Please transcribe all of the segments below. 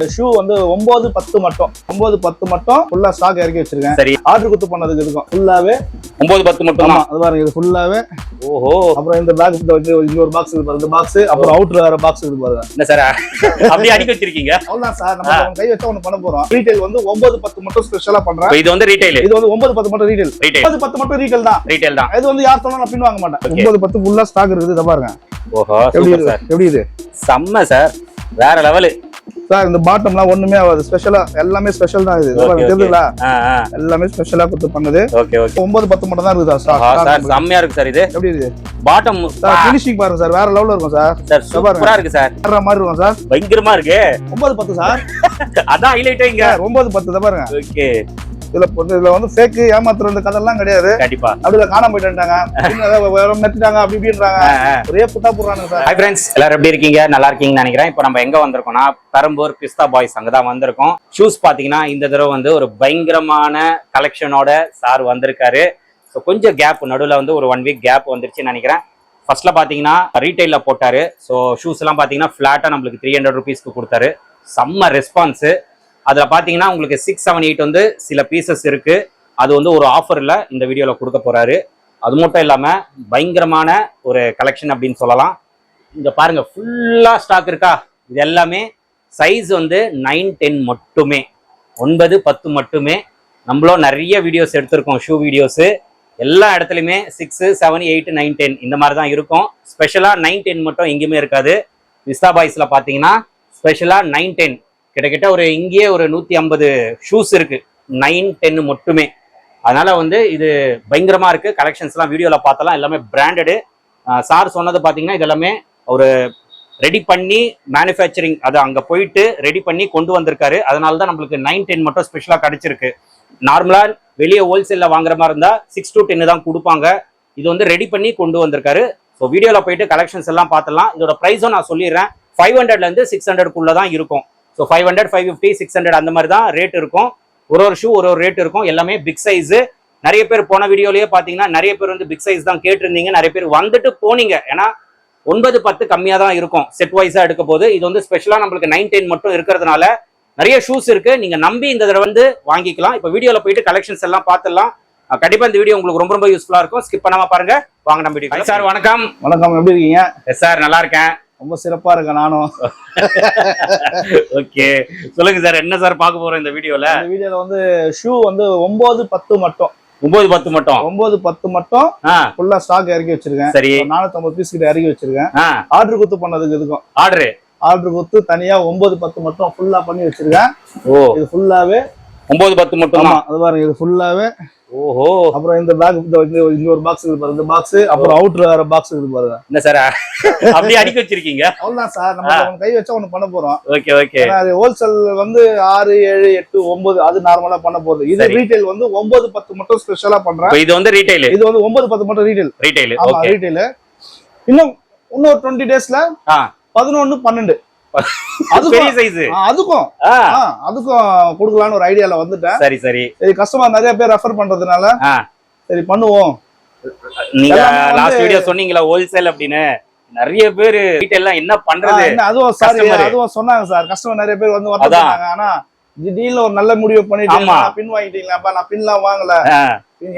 இந்த ஷூ வந்து ஒன்பது பத்து மட்டும். ஒன்பது பத்து மட்டும் ஃபுல்லா ஸ்டாக் இறக்கி வச்சிருக்கேன். சரி. ஆர்டர் குத்து பண்ணதுக்கு இருக்கும். ஃபுல்லாவே ஒன்பது பத்து மட்டும்? அது பாருங்க இது ஃபுல்லாவே ஓஹோ. அப்புறம் இந்த பேக் இங்க ஒரு பாக்ஸ் இருக்கு பாருங்க பாக்ஸ் அப்புறம் அவுட்டர் வேற பாக்ஸ் இருக்கு பாருங்க. என்ன சார் அப்படியே அடிக்க வச்சிருக்கீங்க? அவ்வளவுதான் சார் நம்ம கை வச்சா ஒண்ணு பண்ண போறோம். ரீட்டைல் வந்து ஒன்பது பத்து மட்டும் ஸ்பெஷலா பண்றேன். இது வந்து ரீட்டைல் இது வந்து ஒன்பது பத்து மட்டும் ரீட்டைல் ரீட்டைல் ஒன்பது பத்து மட்டும் ரீட்டைல் தான். ரீட்டைல் தான். இது வந்து யார் சொன்னா நான் பின் வாங்க மாட்டேன். ஒன்பது பத்து ஃபுல்லா ஸ்டாக் இருக்குது இதை பாருங்க. ஓஹோ இது? எப்படி இது? செம்ம சார் வேற லெவலு சார் இந்த பாட்டம்லாம் ஒண்ணுமே ஆகாது. ஸ்பெஷலா எல்லாமே ஸ்பெஷல் தான் இது. தெரியுதுங்களா எல்லாமே ஸ்பெஷலா கொடுத்து பண்ணது. ஒன்பது பத்து மட்டும் தான் இருக்குது சார் செம்மையா இருக்கு சார் இது. எப்படி இது? பாட்டம் சார் ஃபினிஷிங் பாருங்க சார் வேற லெவல்ல இருக்கும் சார் சார். சூப்பரா இருக்கு சார் வேற மாதிரி இருக்கும் சார் பயங்கரமா இருக்கு. ஒன்பது பத்து சார் அதான் ஹைலைட்டே இங்க. ஒன்பது பத்து இதை பாருங்க. ஓகே இதுல இதுல வந்து ஃபேக் ஏமாத்துற இந்த கதெல்லாம் கிடையாது. கண்டிப்பா. அப்படில காணாம போயிட்டாங்க. மெத்திட்டாங்க அப்படி இப்படின்றாங்க. ஒரே புட்டா போடுறாங்க சார். ஹாய் ஃப்ரெண்ட்ஸ் எல்லாரும் எப்படி இருக்கீங்க? நல்லா இருக்கீங்கன்னு நினைக்கிறேன். இப்போ நம்ம எங்க வந்திருக்கோம்னா பெரம்பூர் பிஸ்தா பாய்ஸ் அங்கே தான் வந்திருக்கோம். ஷூஸ் பார்த்தீங்கன்னா இந்த தடவை வந்து ஒரு பயங்கரமான கலெக்ஷனோட சார் வந்திருக்காரு. ஸோ கொஞ்சம் கேப் நடுவில் வந்து ஒரு ஒன் வீக் கேப் வந்துருச்சுன்னு நினைக்கிறேன். ஃபர்ஸ்ட்ல பார்த்தீங்கன்னா ரீட்டைலில் போட்டாரு. ஸோ ஷூஸ் எல்லாம் பார்த்தீங்கன்னா ஃப்ளாட்டாக நம்மளுக்கு த்ரீ ஹண்ட்ரட் ருபீஸ்க்கு கொடுத்தாரு. செம்ம ரெஸ்பான்ஸு அதில் பார்த்தீங்கன்னா உங்களுக்கு சிக்ஸ் செவன் எயிட் வந்து சில பீசஸ் இருக்குது அது வந்து ஒரு ஆஃபரில் இந்த வீடியோவில் கொடுக்க போகிறாரு அது மட்டும் இல்லாமல் பயங்கரமான ஒரு கலெக்ஷன் அப்படின்னு சொல்லலாம். இங்கே பாருங்கள் ஃபுல்லாக ஸ்டாக் இருக்கா? இது எல்லாமே சைஸ் வந்து நைன் டென் மட்டுமே. ஒன்பது பத்து மட்டுமே. நம்மளும் நிறைய வீடியோஸ் எடுத்திருக்கோம் ஷூ வீடியோஸு எல்லா இடத்துலையுமே six seven eight nine ten இந்த மாதிரி தான் இருக்கும் ஸ்பெஷலாக நைன் டென் மட்டும் எங்கேயுமே இருக்காது. விஸ்தா பாய்ஸில் பார்த்தீங்கன்னா ஸ்பெஷலாக நைன் டென் கிட்டத்தட்ட ஒரு இங்கேயே ஒரு நூற்றி ஐம்பது ஷூஸ் இருக்குது நைன் டென்னு மட்டுமே. அதனால் வந்து இது பயங்கரமாக இருக்குது கலெக்ஷன்ஸ்லாம் வீடியோவில் பார்த்தலாம். எல்லாமே பிராண்டடு சார் சொன்னது பார்த்தீங்கன்னா இது எல்லாமே ஒரு ரெடி பண்ணி மேனுஃபேக்சரிங் அது அங்கே போயிட்டு ரெடி பண்ணி கொண்டு வந்திருக்காரு. அதனால தான் நம்மளுக்கு நைன் டென் மட்டும் ஸ்பெஷலாக கிடச்சிருக்கு. நார்மலாக வெளியே ஹோல்சேலில் வாங்குற மாதிரி இருந்தால் சிக்ஸ் டு டென்னு தான் கொடுப்பாங்க. இது வந்து ரெடி பண்ணி கொண்டு வந்திருக்காரு. ஸோ வீடியோவில் போயிட்டு கலெக்ஷன்ஸ் எல்லாம் பார்த்துலாம். இதோட ப்ரைஸும் நான் சொல்லிடுறேன். ஃபைவ் ஹண்ட்ரட்லேருந்து சிக்ஸ் ஹண்ட்ரட்குள்ளே தான் இருக்கும். So five hundred five fifty six hundred அந்த மாதிரி தான் ரேட் இருக்கும். ஒரு ஒரு ஷூ ஒரு ஒரு ரேட் இருக்கும். எல்லாமே பிக் சைஸு நிறைய பேர் போன வீடியோலயே பார்த்தீங்கன்னா நிறைய பேர் வந்து பிக் சைஸ் தான் கேட்டிருந்தீங்க. நிறைய பேர் வந்துட்டு போனீங்க. ஏன்னா ஒன்பது பத்து கம்மியாக தான் இருக்கும். செட் வைஸாக எடுக்க போது. இது வந்து ஸ்பெஷலாக நம்மளுக்கு நைன் டென் மட்டும் இருக்கிறதுனால நிறைய ஷூஸ் இருக்கு. நீங்க நம்பி இந்த தடவை வந்து வாங்கிக்கலாம். இப்போ வீடியோல போயிட்டு கலெக்ஷன்ஸ் எல்லாம் பார்த்துடலாம் கண்டிப்பா இந்த வீடியோ உங்களுக்கு ரொம்ப ரொம்ப யூஸ்ஃபுல்லா இருக்கும். ஸ்கிப் பண்ணாம பாருங்க. வாங்க நம்ம வீடியோ சார் வணக்கம். வணக்கம். எப்படி இருக்கீங்க? எஸ் சார் நல்லா இருக்கேன். ரொம்ப சிறப்பா இருக்கேன் நானும். ஓகே சொல்லுங்க சார் என்ன சார் பார்க்க போறோம் இந்த வீடியோல? இந்த வீடியோல வந்து ஷூ வந்து ஒன்பது பத்து மட்டும். ஒன்பது பத்து மட்டும்? ஒன்பது பத்து மட்டும் ஃபுல்லா ஸ்டாக் இறக்கி வச்சிருக்கேன். சரி. நானூத்தி ஐம்பது பீஸ் கிட்ட இறக்கி வச்சிருக்கேன். ஆர்டர் குத்து பண்ணதுக்கு இருக்கும் ஆர்டரு ஆர்டர் குத்து தனியா ஒன்பது பத்து மட்டும் ஃபுல்லா பண்ணி வச்சிருக்கேன். ஓ. இது ஃபுல்லாவே ஒன்பது பத்து மட்டும்? அது பாருங்க இது ஃபுல்லாவே ஓஹோ. அப்புறம் இந்த பேக் இங்க ஒரு பாக்ஸ் இருக்கு பாருங்க இந்த பாக்ஸ் அப்புறம் அவுட்டர் வேற பாக்ஸ் இருக்கு பாருங்க என்ன சார் அப்படியே அடிக்க வச்சிருக்கீங்க? அவ்வளவுதான் சார் நம்ம கை வச்சா ஒண்ணு பண்ண போறோம். ஓகே ஓகே அது ஹோல்சேல் வந்து ஆறு ஏழு எட்டு ஒன்பது அது நார்மலா பண்ண போகுது இது. ரீட்டைல் வந்து ஒன்பது பத்து மட்டும் ஸ்பெஷலா பண்றேன். இது வந்து ரீட்டைல் இது வந்து ஒன்பது பத்து மட்டும் ரீட்டைல் ரீட்டைல் ஆமா ஓகே ரீட்டைல் இன்னும் இன்னொரு டுவெண்ட்டி டேஸ்ல பதினொன்னு பன்னெண்டு. அதுக்கும் அதுக்கும். கொடுக்கலான்னு ஒரு ஐடியால வந்துட்டேன். சரி சரி. சரி கஸ்டமர் நிறைய பேர் ரெஃபர் பண்றதுனால சரி பண்ணுவோம். நீங்க லாஸ்ட் வீடியோ சொன்னீங்களா ஹோல்சேல் அப்படின்னு? நிறைய பேர் ரீட்டைல்லாம் என்ன பண்றது? அதுவும் சாரி. அதுவும் சொன்னாங்க சார். கஸ்டமர் நிறைய பேர் வந்து ஆனா திடீர்னு ஒரு நல்ல முடிவு பண்ணிட்டு பின் வாங்கிட்டீங்களாப்பா நான் பின்லாம் வாங்கல.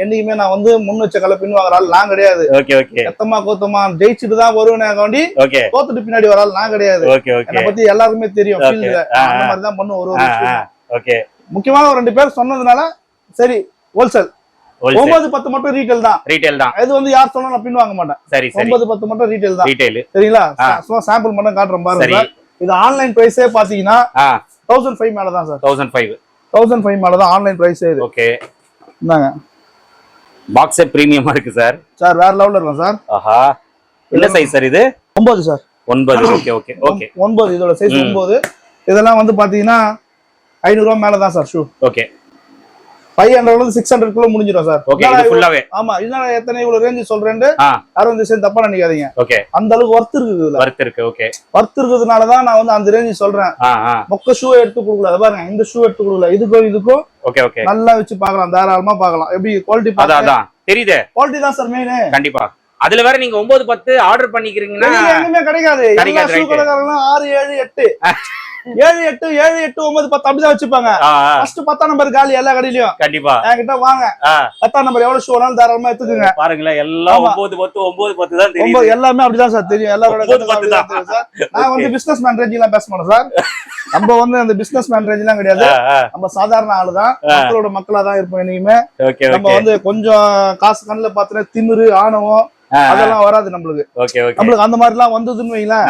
என்னைக்குமே நான் வந்து முன் வச்ச கலை பின் வாங்குற ஆள் நான் கிடையாது. Okay okay. எத்தமா கோத்தமா ஜெயிச்சுட்டு தான் வருவேன் காண்டி ஓகே. தோத்துட்டு பின்னாடி வர ஆள் நான் கிடையாது. Okay okay. என்னை பத்தி எல்லாருக்குமே தெரியும். ஃபீல்ட்ல அந்த. மாதிரி தான் பண்ணும் ஒரு. ஓகே. முக்கியமான ஒரு ரெண்டு பேர் சொன்னதுனால சரி ஹோல்சேல் ஒன்பது பத்து மட்டும் ரீட்டைல் தான். ரீட்டைல் தான். இது வந்து யார் சொன்னா நான் பின் வாங்க மாட்டேன். சரி ஒன்பது பத்து மட்டும் ரீட்டைல் தான். ரீட்டைல் சரிங்களா. சும்மா சாம்பிள் மட்டும் காட்டுறேன் பாருங்க. இது ஆன்லைன் பிரைஸே பாத்தீங்கன்னா தௌசண்ட் ஃபைவ் மேல தான் sir. Thousand five thousand five மேல தான் ஆன்லைன் பிரைஸே இது. ஓகே. இந்தாங்க. பாக்ஸே பிரீமியமா இருக்கு சார். சார் வேற லெவல்ல இருக்கும் சார்? ஆஹா. என்ன சைஸ் சார் இது? ஒன்பது சார். ஒன்பது. Okay okay okay. ஒன்பது. இதோட சைஸ். ஒன்பது. இதெல்லாம் வந்து பாத்தீங்கன்னா ஐநூறு ரூபா மேல தான் சார் ஷூ ஓகே. ஃபைவ் ஹண்ட்ரட்ல சிக்ஸ் ஹண்ட்ரட் குள்ள முடிஞ்சிடும் சார். ஓகே ஃபுல்லாவே ஆமா இதனால எத்தனை இவ்வளவு ரேஞ்சு சொல்றேன்னு யாரும் வந்து சேர்ந்து தப்பா நினைக்காதீங்க. ஓகே அந்த அளவுக்கு ஒர்த் இருக்குது ஒர்த் இருக்கு ஓகே ஒர்த் இருக்கிறதுனால தான் நான் வந்து அந்த ரேஞ்சு சொல்றேன். மொக்க ஷூ எடுத்து கொடுக்கல. அதை பாருங்க இந்த ஷூ எடுத்து கொடுக்கல. இதுக்கும் இதுக்கும் ஓகே ஓகே நல்லா வச்சு பார்க்கலாம் தாராளமா பார்க்கலாம். எப்படி குவாலிட்டி அதான் தெரியுது. குவாலிட்டி தான் சார் மெயின் கண்டிப்பா. அதுல வேற நீங்க ஒன்பது பத்து ஆர்டர் பண்ணிக்கிறீங்கன்னா எங்குமே கிடைக்காது. எல்லா ஷூ ஆறு ஏழு எட்டு. ஏழு எட்டு ஏழு எட்டு ஒன்பது பத்து அப்படிதான் வச்சுப்பாங்க. ஃபர்ஸ்ட் பத்தாம் நம்பர் காலி எல்லா கடையிலயும். கண்டிப்பா. என்கிட்ட வாங்க. பத்தாம் நம்பர் எவ்வளவு ஷூ வேணாலும் தாராளமா எடுத்துக்கோங்க. பாருங்களேன் எல்லாம். ஒன்பது பத்து ஒன்பது பத்து தான் ஒன்பது எல்லாமே அப்படிதான் சார் தெரியும். எல்லாரோட தெரியும் சார். நான் வந்து பிசினஸ் மேன் எல்லாம் பேச மாட்டேன் சார். நம்ம வந்து அந்த பிசினஸ் மேன் ரேஞ்ச் எல்லாம் கிடையாது நம்ம சாதாரண ஆளு தான் மக்களோட மக்களா தான் இருப்போம் என்னைக்குமே. நம்ம வந்து கொஞ்சம் காசு கண்ணுல பாத்துனா திமிரு ஆணவம் அதெல்லாம் வராது நம்மளுக்கு. நம்மளுக்கு அந்த மாதிரி எல்லாம் வந்ததுன்னு வைங்களேன்.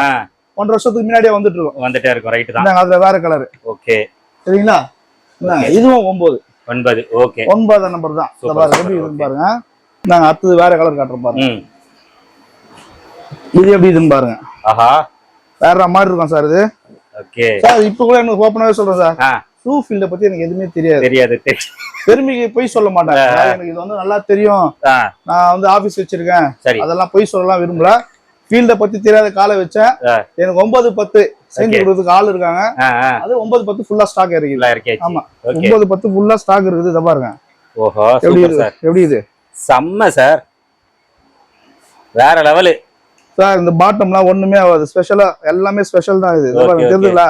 ஒன்றரை வருஷத்துக்கு முன்னாடியே வந்துட்டு இருக்கோம் வந்துட்டே இருக்கும். ரைட் தான். அதுல வேற கலர் ஓகே சரிங்களா? இதுவும் ஒன்பது. ஒன்பது. ஓகே ஒன்பதாம் நம்பர் தான். பாருங்க எப்படி பாருங்க. நாங்க அடுத்தது வேற கலர் காட்டுறோம் பாருங்க. இது எப்படி இதுன்னு பாருங்க. ஆஹா. வேற மாதிரி இருக்கும் சார் இது. ஓகே சார் இப்ப கூட எனக்கு ஓப்பனாவே சொல்றேன் சார். ஷூ ஃபீல்ட பத்தி எனக்கு எதுவுமே தெரியாது. தெரியாது தெரி- பெருமைக்கு பொய் சொல்ல மாட்டேன் எனக்கு இது வந்து நல்லா தெரியும். நான் வந்து ஆபீஸ் வச்சிருக்கேன். சரி. அதெல்லாம் பொய் சொல்லலாம் விரும்பல. ஃபீல்ட பத்தி தெரியாத காலை வச்சேன். எனக்கு ஒன்பது பத்து செஞ்சு. கொடுக்கறதுக்கு ஆள் இருக்காங்க. அது ஒன்பது பத்து ஃபுல்லா ஸ்டாக் இருக்கேச்சு ஆமா. ஒன்பது பத்து ஃபுல்லா ஸ்டாக் இருக்குது. இதை பாருங்க. ஓஹோ எப்படி இது? எப்படி இது? செம்ம சார் வேற லெவலு சார் இந்த பாட்டம்லாம் ஒண்ணுமே ஆகாது. ஸ்பெஷலா எல்லாமே ஸ்பெஷல் தான் இது. தெரியுதுங்களா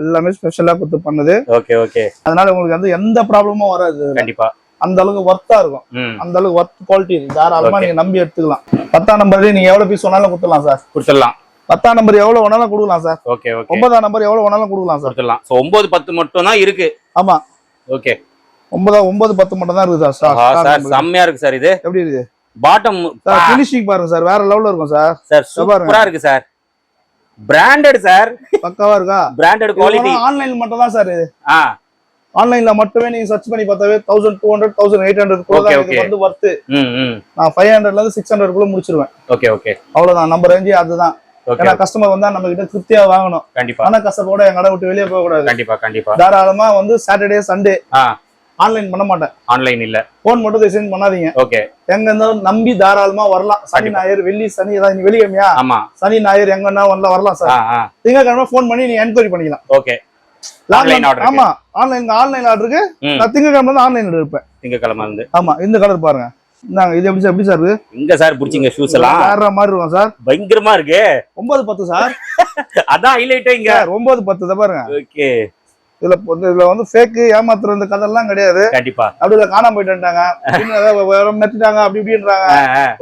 எல்லாமே ஸ்பெஷலா கொடுத்து பண்ணுது. ஓகே ஓகே அதனால உங்களுக்கு வந்து எந்த ப்ராப்ளமும் வராது கண்டிப்பா. அந்த அளவுக்கு ஒர்த்தா இருக்கும். அந்த அளவுக்கு ஒர்த் குவாலிட்டி இருக்கு தாராளமா. நீங்க நம்பி எடுத்துக்கலாம். பத்தாம் நம்பர்லயே நீங்க எவ்வளவு பீஸ் வேணாலும் கொடுத்துடலாம் சார் கொடுத்துடலாம். பத்தாம் நம்பர் எவ்வளவு வேணாலும் கொடுக்கலாம் சார் ஓகே ஓகே ஒன்பதாம் நம்பர் எவ்வளவு வேணாலும் கொடுக்கலாம் சார் கொடுத்துடலாம். ஸோ ஒன்பது பத்து மட்டும் தான் இருக்கு. ஆமா. ஓகே ஒன்பதாம் ஒன்பது பத்து மட்டும் தான் இருக்குது சார் சார். செம்மையா இருக்கு சார் இது. எப்படி இருக்கு? பாட்டம் சார் பினிஷிங் பாருங்க சார் வேற லெவல்ல இருக்கும் சார் சார். சூப்பரா இருக்கு சார் பிராண்டட் சார் பக்காவா இருக்கா? பிராண்டட் குவாலிட்டி ஆன்லைன் மட்டும் தான் சார் ஆ. ஆன்லைன்ல மட்டுமே நீங்க சர்ச் பண்ணி பார்த்தாவே thousand two hundred thousand eight hundred கூட வந்து ம் நான் ஃபைவ் ஹண்ட்ரட்ல இருந்து சிக்ஸ் ஹண்ட்ரட் குள்ள முடிச்சிருவேன். ஓகே ஓகே அவ்வளவுதான். நம்ம ரேஞ்சு அதுதான். ஏன்னா கஸ்டமர் வந்தா நம்ம கிட்ட திருப்தியா வாங்கணும். கண்டிப்பா. ஆனா கஷ்டப்போட என் கடை விட்டு வெளியே போக கூடாது. கண்டிப்பா கண்டிப்பா. தாராளமா வந்து சாட்டர்டே சண்டே ஆன்லைன் பண்ண மாட்டேன். ஆன்லைன் இல்ல. போன் மட்டும் டிசைன் பண்ணாதீங்க. ஓகே எங்க இருந்தாலும் நம்பி தாராளமா வரலாம். சனி. ஞாயிறு வெள்ளி சனி ஏதாவது நீ ஆமா. சனி ஞாயிறு எங்க வேணா வரலாம் வரலாம் சார் திங்கக்கிழமை ஃபோன் பண்ணி நீ என்கொயரி பண்ணிக்கலாம். ஓகே ஆமா ஆன்லைன் ஆன்லைன் ஆர்டருக்கு நான் திங்கக்கிழமை வந்து ஆன்லைன் இருப்பேன் திங்கக்கிழமை இருந்து ஆமா இந்த கலர் பாருங்க. இந்தாங்க இது எப்படி சார் எப்படி சார் இருக்கு? எங்க சார் புடிச்சிங்க ஷூஸ் எல்லாம். வேற மாதிரி இருக்கும் சார் பயங்கரமா இருக்கு. ஒன்பது பத்து சார் அதான் ஹைலைட்டே இங்க. ஒன்பது பத்து பாருங்க. ஓகே இதுல இதுல வந்து ஃபேக்கு ஏமாத்துற இந்த கதெல்லாம் கிடையாது. கண்டிப்பா. அப்படி இல்ல காணாம போயிட்டாங்க. மெத்திட்டாங்க அப்படி இப்படின்றாங்க.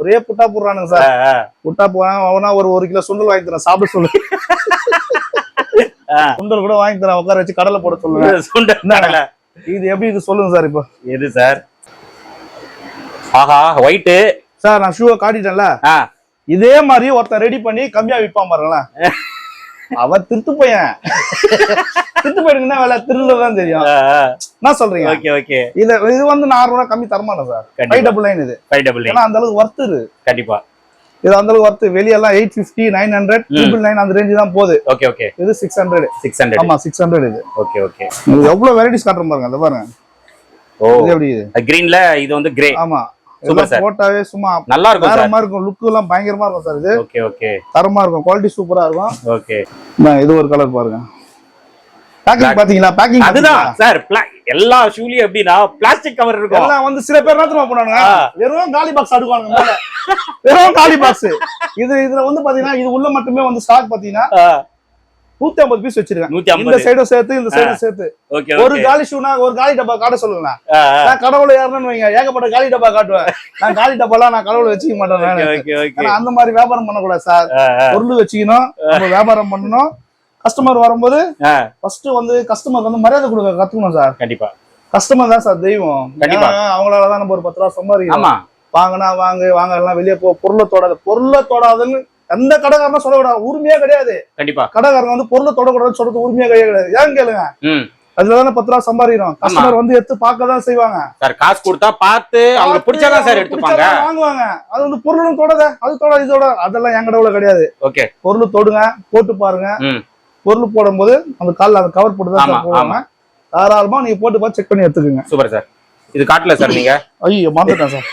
ஒரே புட்டா போடுறானுங்க சார் புட்டா போறாங்க அவனா ஒரு ஒரு கிலோ சுண்டல் வாங்கி தரேன். சாப்பிட சொல்லு. சுண்டல் கூட வாங்கி தரேன் உட்கார வச்சு கடலை போட சொல்லுங்க. சுண்டல். இது எப்படி இது சொல்லுங்க சார் இப்போ. எது சார்? ஆஹா ஒயிட்டு சார் நான் ஷூவை காட்டிட்டேன்ல. இதே மாதிரி ஒருத்தன் ரெடி பண்ணி கம்மியா விற்பான் பாருங்களேன். அவன் திருட்டு பையன். திருட்டு பையனுக்கு என்ன வேலை? திருடுறதுதான் தெரியும். என்ன சொல்றீங்க? Okay okay. இது இது வந்து நார்மலா கம்மி தரமாட்டேன் சார். ஃபைவ் டபுள் நைன் இது. ஃபைவ் டபுள் ஏன்னா அந்த அளவுக்கு ஒர்த்து கண்டிப்பா. இது அந்த அளவுக்கு ஒர்த்து வெளியெல்லாம் eight fifty nine hundred triple nine அந்த ரேஞ்சு தான் போகுது. ஓகே ஓகே இது சிக்ஸ் ஹண்ட்ரட் சிக்ஸ் ஹண்ட்ரட் ஆமா சிக்ஸ் ஹண்ட்ரட் இது. ஓகே ஓகே உங்களுக்கு எவ்வளவு வெரைட்டிஸ் காட்டுறோம் பாருங்க அந்த பாருங்க. ஓ. இது எப்படி இது? கிரீன்ல இது வந்து கிரே ஆமா. போட்டாவே சும்மா நல்லா இருக்கும் மாதிரி இருக்கும். லுக் எல்லாம் பயங்கரமா இருக்கும் சார் இது. ஓகே ஓகே தரமா இருக்கும் குவாலிட்டி சூப்பரா இருக்கும். ஓகே இது ஒரு கலர் பாருங்க. பேக்கிங் பாத்தீங்களா பேக்கிங் அதுதான் சார் எல்லா ஷூலயும் எப்படின்னா பிளாஸ்டிக் கவர் இருக்கும். எல்லாம் வந்து சில பேர் என்ன பண்ணுவாங்க. வெறும் காலி பாக்ஸ் அடுக்குவாங்க வெறும் காலி பாக்ஸ் இது இதுல வந்து பாத்தீங்கன்னா இது உள்ள மட்டுமே வந்து ஸ்டாக் பாத்தீங்கன்னா நூத்தி ஐம்பது பீஸ் வச்சிருக்கேன். இந்த சைடும் சேர்த்து இந்த சைடும் சேர்த்து. ஒரு காலி ஷூனா ஒரு காலி டப்பா காட்ட ஆ. நான் கடவுளை யாருன்னு வைங்க. ஏகப்பட்ட காலி டப்பா காட்டுவேன். நான் காலி டப்பாலாம் நான் கடவுளை வச்சுக்க மாட்டேன் அந்த மாதிரி வியாபாரம் பண்ணக்கூடாது சார் பொருள் வச்சுக்கணும் நம்ம வியாபாரம் பண்ணணும். கஸ்டமர் வரும்போது ஃபர்ஸ்ட் வந்து கஸ்டமருக்கு வந்து மரியாதை கொடுக்க கத்துக்கணும் சார் கண்டிப்பா. கஸ்டமர் தான் சார் தெய்வம். கண்டிப்பா. அவங்களால தான் நம்ம ஒரு பத்து ரூபா சம்பாதிக்கிறோம். ஆமா. வாங்கினா வாங்கு வாங்கலாம் வெளியே போ பொருளை தொடாது பொருளை தொடாதுன்னு எந்த கடைக்காரனும் சொல்லக்கூடாது உரிமையே கிடையாது. கண்டிப்பா. கடைக்காரங்க வந்து பொருளை தொடக்கூடாதுன்னு சொல்றது உரிமையே கிடையாது. ஏன் கேளுங்க? ம். அதுல தானே பத்து ரூபா சம்பாதிக்கிறோம். கஸ்டமர் வந்து எடுத்து பார்க்க தான் செய்வாங்க. சார் காசு கொடுத்தா பார்த்து அவங்க பிடிச்சாதான் சார் எடுத்துப்பாங்க. வாங்குவாங்க. அது வந்து பொருளும் தொடாத அது தொட இது தொட அதெல்லாம் என் கடவுள கிடையாது. ஓகே. பொருள் தொடுங்க போட்டு பாருங்க. பொருள் போடும்போது அந்த கால்ல அந்த கவர் போட்டு தான் போடுவாங்க. தாராளமா நீங்க போட்டு பார்த்து செக் பண்ணி எடுத்துக்கோங்க. சூப்பர் சார் இது காட்டல சார் நீங்க? ஐயோ மறந்துட்டேன் சார்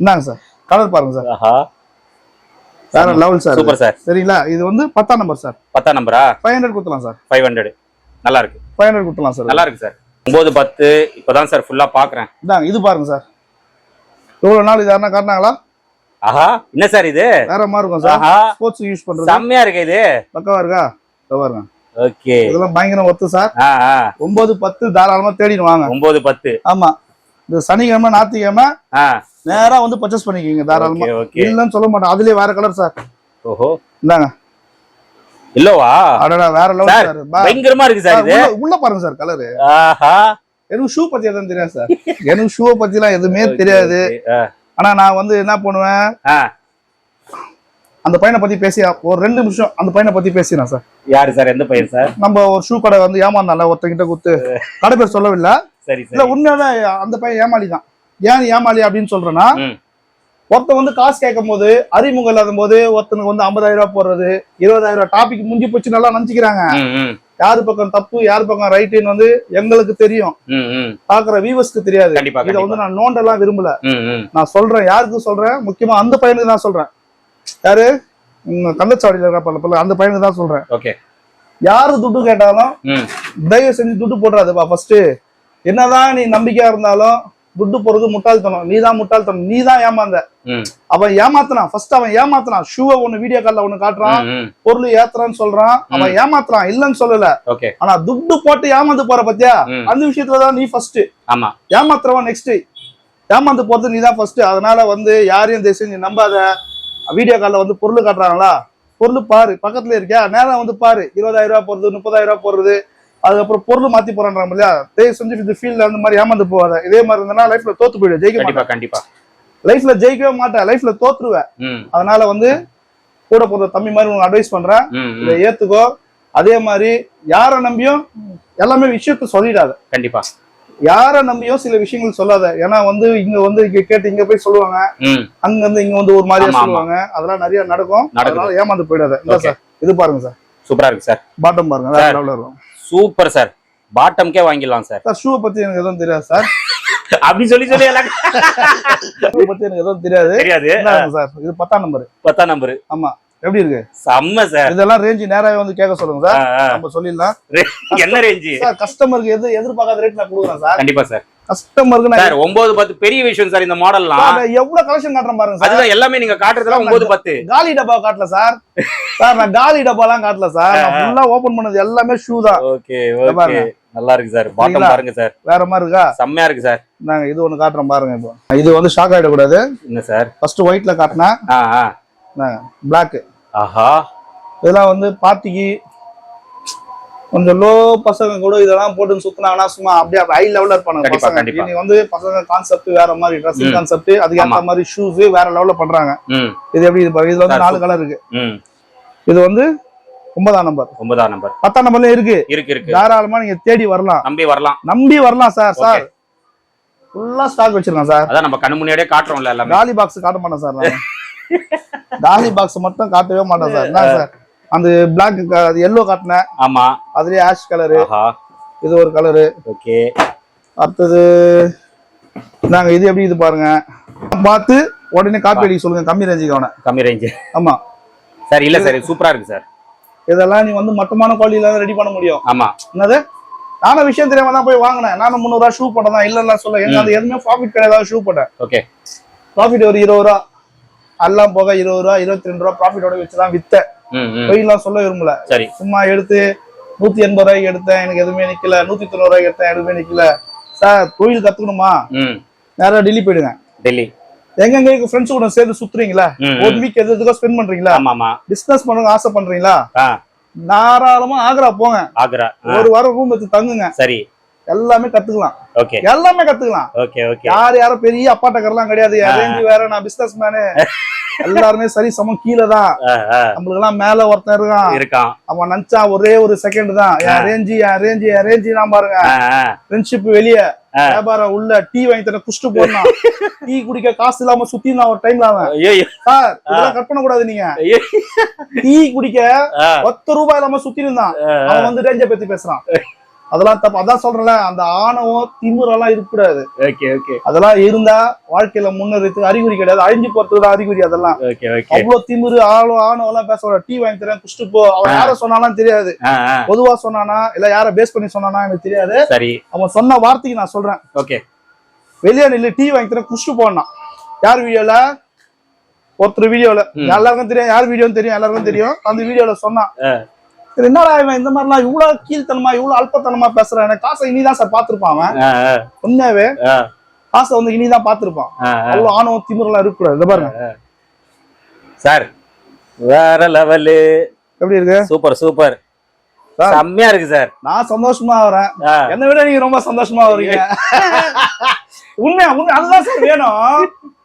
இந்தாங்க சார் கலர் பாருங்க சார் ஆஹா. வேற லெவல் சார் சூப்பர் சார் சரிங்களா? இது வந்து பத்தாம் நம்பர் சார் பத்தாம் நம்பரா ஃபைவ் ஹண்ட்ரட் கொடுத்துலாம் சார் ஃபைவ் ஹண்ட்ரட் நல்லா இருக்கு. ஃபைவ் ஹண்ட்ரட் கொடுத்துலாம் சார் நல்லா இருக்கு சார் ஒன்பது பத்து இப்பதான் சார் ஃபுல்லா பாக்குறேன். இந்தாங்க இது பாருங்க சார் எவ்வளவு நாள் இது யாருன்னா காட்டினாங்களா? ஆஹா என்ன சார் இது? வேற மாதிரி இருக்கும் சார் ஸ்போர்ட்ஸ் யூஸ் பண்றது. செம்மையா இருக்கு இது. பக்கவா இருக்கா? பாருங்க. ஓகே. இதெல்லாம் பயங்கரம் ஒர்த்து சார். ஒன்பது பத்து தாராளமா தேடின்னு வாங்க. ஒன்பது பத்து. ஆமா. இந்த சனிக்கிழமை ஞாயிற்றுக்கிழமை நேரா வந்து பர்ச்சேஸ் பண்ணிக்கிங்க தாராளமா. இல்லைன்னு சொல்ல மாட்டேன் அதுலயே வேற கலர் சார். ஓஹோ. இந்தாங்க. இல்லவா? அடடா வேற லெவல் சார் பயங்கரமா இருக்கு சார் இது. உள்ள- பாருங்க சார் கலரு ஆஹா. எனக்கு ஷூ பத்தி எதுவும் தெரியாது சார். எனக்கு ஷூ பத்தி எல்லாம் எதுவுமே தெரியாது. ஆனா நான் வந்து என்ன பண்ணுவேன்? அந்த பையனை பத்தி பேசி ஒரு ரெண்டு நிமிஷம் அந்த பையனை பத்தி பேசிடுறேன் சார். யாரு சார்? எந்த பையன் சார்? நம்ம ஒரு ஷூ கடை வந்து ஏமாந்தால ஒருத்தங்கிட்ட குத்து கடை பேர் சொல்லவில்லை. சரி இல்ல உண்மையாவே அந்த பையன் ஏமாளி தான் ஏன் ஏமாளி அப்படின்னு சொல்றேன்னா ஒருத்தன் வந்து காசு கேட்கும் போது அறிமுகம் இல்லாத போது ஒருத்தனுக்கு வந்து ஐம்பதாயிரம் ரூபாய் போடுறது இருபதாயிரம் ரூபாய் டாபிக் முடிஞ்சு போச்சு நல்லா நினைச்சுக்கிறாங்க. யாரு பக்கம் தப்பு யாரு பக்கம் ரைட்டுன்னு வந்து எங்களுக்கு தெரியும். பாக்குற வியூவர்ஸ்க்கு தெரியாது. இதை வந்து நான் நோண்டெல்லாம் விரும்பல. நான் சொல்றேன் யாருக்கு சொல்றேன்? முக்கியமா அந்த பையனுக்கு தான் சொல்றேன். யாரு? உங்க கந்தச்சாவடியில இருக்க பல பல அந்த பையனுக்கு தான் சொல்றேன். ஓகே. யாரு துட்டு கேட்டாலும் தயவு செஞ்சு துட்டு போடுறாதுப்பா ஃபர்ஸ்ட் என்னதான் நீ நம்பிக்கையா இருந்தாலும் துட்டு போடுறது முட்டாள்தனம். நீ தான் முட்டாள்தனம். நீ தான் ஏமாந்த. அவன் ஏமாத்துறான் ஃபர்ஸ்ட் அவன் ஏமாத்துறான் ஷூவை ஒண்ணு வீடியோ கால்ல ஒண்ணு காட்டுறான். பொருள் ஏத்துறான்னு சொல்றான் அவன் ஏமாத்துறான் இல்லைன்னு சொல்லல. ஓகே. ஆனா துட்டு போட்டு ஏமாந்து போற பத்தியா. அந்த விஷயத்துல தான் நீ ஃபர்ஸ்ட் ஆமா. ஏமாத்துறவன் நெக்ஸ்ட் ஏமாந்து போறது நீ தான் ஃபர்ஸ்ட் அதனால வந்து யாரையும் தயவு செஞ்சு நம்பாத. வீடியோ கால்ல வந்து பொருள் காட்டுறாங்களா? பொருள் பாரு பக்கத்துல இருக்கியா? நேரம் வந்து பாரு. இருபதாயிரம் ரூபாய் போறது முப்பதாயிரம் ரூபாய் போடுறது. அதுக்கப்புறம் பொருள் மாத்தி போறான்றாங்க இல்லையா? தயவு செஞ்சு இந்த ஃபீல்ட்ல அந்த மாதிரி ஏமாந்து போகாத. இதே மாதிரி இருந்தனா லைஃப்ல தோத்து போயிடு. ஜெயிக்க கண்டிப்பா கண்டிப்பா. லைஃப்ல ஜெயிக்கவே மாட்டேன். லைஃப்ல தோத்துருவேன். அதனால வந்து கூட போற தம்பி மாதிரி உனக்கு அட்வைஸ் பண்றேன். இதை. ஏத்துக்கோ. அதே மாதிரி யாரை நம்பியும் எல்லாமே விஷயத்த சொல்லிடாத. கண்டிப்பா. யாரை நம்பியும் சில விஷயங்கள் சொல்லாத. ஏன்னா வந்து இங்க வந்து இங்க கேட்டு இங்க போய் சொல்லுவாங்க. அங்க வந்து இங்க வந்து ஒரு மாதிரியா. சொல்லுவாங்க. அதெல்லாம் நிறைய நடக்கும். அதனால ஏமாந்து போயிடாத. இல்ல. சார் இது பாருங்க சார். சூப்பரா இருக்கு சார் பாட்டம் பாருங்க இருக்கும். சூப்பர் சார் பாட்டம்க்கே வாங்கிடலாம் சார் சார் ஷூ பத்தி எனக்கு எதுவும் தெரியாது சார். அப்படி சொல்லி சொல்லி பத்தி எனக்கு எதுவும் தெரியாது. தெரியாது. சார். இது பத்தாம் நம்பர் பத்தாம் நம்பர் ஆமா. எப்படி இருக்கு? செம்ம சார். இதெல்லாம் ரேஞ்ச் நேராவே வந்து கேட்க சொல்லுங்க சார். நம்ம சொல்லிடலாம். என்ன ரேஞ்சு சார் கஸ்டமருக்கு எது எதிர்பார்க்காத ரேட் நான் கொடுக்குறேன் சார். கண்டிப்பா சார். கஸ்டமருக்கு சார் ஒன்பது பத்து பெரிய விஷயம் சார் இந்த மாடல்லாம் எவ்வளவு கலெக்ஷன் காட்டுறேன் பாருங்க சார். அதுதான் எல்லாமே நீங்க காட்டுறதுல ஒன்பது பத்து. காலி டப்பா காட்டல சார். சார் நான் காலி டப்பாலாம் காட்டல சார். நான் ஃபுல்லா ஓபன் பண்ணது எல்லாமே ஷூ தான். Okay okay. நல்லா இருக்கு சார். பாட்டம்? பாருங்க சார். வேற மாதிரி இருக்கா? செம்மையா இருக்கு சார். நாங்க இது ஒண்ணு காட்டுறோம் பாருங்க இப்போ. இது வந்து ஷாக் ஆயிடக்கூடாது. என்ன சார்? ஃபர்ஸ்ட் ஒயிட்ல காட்டினா ஆ ஆ பிளாக் ஆஹா. இதெல்லாம் வந்து பார்ட்டிக்கு கொஞ்சம் லோ பசங்க கூட இதெல்லாம் போட்டு சுத்தினாங்கன்னா சும்மா அப்படியே ஹை லெவல்ல இருப்பாங்க பசங்க. இன்னைக்கு வந்து பசங்க கான்செப்ட் வேற மாதிரி ட்ரெஸ்ஸிங். கான்செப்ட் அதுக்கு ஆமா. மாதிரி ஷூஸ் வேற லெவல்ல பண்றாங்க. இது எப்படி இது இதுல வந்து நாலு கலர் இருக்கு. இது வந்து ஒன்பதாம் நம்பர் ஒன்பதாம் நம்பர் பத்தாம் நம்பர்ல இருக்கு. இருக்கு இருக்கு. தாராளமா நீங்க தேடி வரலாம். நம்பி வரலாம். நம்பி வரலாம் சார். சார் ஃபுல்லா ஸ்டாக் வச்சிருக்கேன் சார் அதான் நம்ம கண்ணு முன்னாடியே காட்டுறோம்ல எல்லாமே. காலி பாக்ஸ் காட்ட மாட்டேன் சார் காலி பாக்ஸ் மட்டும் காட்டவே மாட்டேன் சார். என்ன சார்? அந்த பிளாக் எல்லோ காட்டினேன். ஆமா. அதுலயே ஆஷ் கலரு இது ஒரு கலரு ஓகே. அடுத்தது நாங்க இது எப்படி இது பாருங்க. பார்த்து உடனே காப்பி அடிக்க சொல்லுங்க. கம்மி ரேஞ்சுக்கு அவனை. கம்மி ரேஞ்சு ஆமா. சார் இல்ல சார் சூப்பரா இருக்கு சார். இதெல்லாம் நீ வந்து மட்டமான குவாலிட்டியில ரெடி பண்ண முடியும். ஆமா. என்னது? நானும் விஷயம் தெரியாம தான் போய் வாங்கினேன். நானும் முந்நூறுவா ஷூ போட்டேன். இல்ல சொல்ல எங்க அது எதுவுமே ப்ராஃபிட் கிடையாது. ஷூ போட்டேன். ஓகே. ப்ராஃபிட் ஒரு இருபது ரூபா. எல்லாம் போக இருபது ரூபா இருபத்தி ரெண்டு ரூபா ப்ராஃபிட்டோட வச்சு தான் வித்தேன். பொய்லாம் சொல்ல விரும்பல. சரி. சும்மா எடுத்து நூத்தி எண்பது ரூபாய்க்கு எடுத்தேன் எனக்கு எதுவுமே நிக்கல. நூத்தி தொண்ணூறு ரூபாய்க்கு எடுத்தேன் எதுவுமே நிக்கல. சார் தொழில் கத்துக்கணுமா? ம். நேரா டெல்லி போயிடுங்க. டெல்லி. எங்கெங்க ஃப்ரெண்ட்ஸ் கூட சேர்ந்து சுத்துறீங்களா? ஒரு வீக் எது எதுக்கோ ஸ்பெண்ட் பண்றீங்களா? பிசினஸ் பண்ணணும் ஆசை பண்றீங்களா? தாராளமா ஆக்ரா போங்க. ஆக்ரா. ஒரு வாரம் ரூம் எடுத்து தங்குங்க. சரி. எல்லாமே கத்துக்கலாம். ஓகே எல்லாமே கத்துக்கலாம். ஓகே ஓகே யார் யாரும் பெரிய அப்பாட்டக்கர்லாம் கிடையாது. அரேஞ்ச் வேற நான் பிசினஸ் மேனு எல்லாருமே சரி சமம் கீழே தான். நம்மளுக்கு எல்லாம் மேல ஒருத்தன் இருக்கான். இருக்கான். அவன் நினைச்சா ஒரே ஒரு செகண்ட் தான். என் ரேஞ்சி என் ரேஞ்சி என் ரேஞ்சி நான் பாருங்க. ஃப்ரெண்ட்ஷிப் வெளிய. வியாபாரம் உள்ள டீ வாங்கி தர குஷ்டு போடணும் டீ குடிக்க காசு இல்லாம சுத்தி நான் ஒரு டைம்ல அவன். சார் இதெல்லாம் கட் பண்ண கூடாது நீங்க. டீ குடிக்க பத்து ரூபாய் இல்லாம சுத்தி இருந்தான். அவன் வந்து ரேஞ்ச பத்தி பேசுறான். அதெல்லாம் தப்பு. அதான் சொல்றேன்ல அந்த ஆணவம் திமிரெல்லாம் இருக்கக்கூடாது. Okay okay. அதெல்லாம் இருந்தா வாழ்க்கையில முன்னேறதுக்கு அறிகுறி கிடையாது. அழிஞ்சு போறதுக்கு அறிகுறி அதெல்லாம். அவ்வளவு திமிரு ஆழம் ஆணவம் எல்லாம் பேச டீ வாங்கி தரேன் குஷ்டு போ. அவன் யார சொன்னாலும் தெரியாது. பொதுவா சொன்னானா இல்ல யார பேஸ் பண்ணி சொன்னானா எனக்கு தெரியாது. சரி. அவன் சொன்ன வார்த்தைக்கு நான் சொல்றேன். ஓகே. வெளியே நில்லு டீ வாங்கி தரேன் குஷ்டு போனான் யார் வீடியோல? ஒருத்தர் வீடியோல. எல்லாருக்கும் தெரியும். யார் வீடியோன்னு தெரியும். எல்லாருக்கும் தெரியும். அந்த வீடியோல சொன்னான். சரி, என்னடா இவன் இந்த மாதிரிலாம் இவ்வளவு கீழ்த்தனமா இவ்வளவு அல்பத்தனமா பேசுறான்? எனக்கு காசை இனிதான் சார் பாத்திருப்பான் அவன். உண்மையாவே காசை வந்து இனிதான் ஆ. அவ்வளவு ஆணவம் திமிரெல்லாம் இருக்கக்கூடாது. இதை பாருங்க. சார் வேற லெவலு. எப்படி இருக்கு? Super super. செம்மையா இருக்கு சார். நான் சந்தோஷமா வரேன். என்னை விட நீங்க ரொம்ப சந்தோஷமா வரீங்க. உண்மையா உண்மை. அதுதான் சார் வேணும்.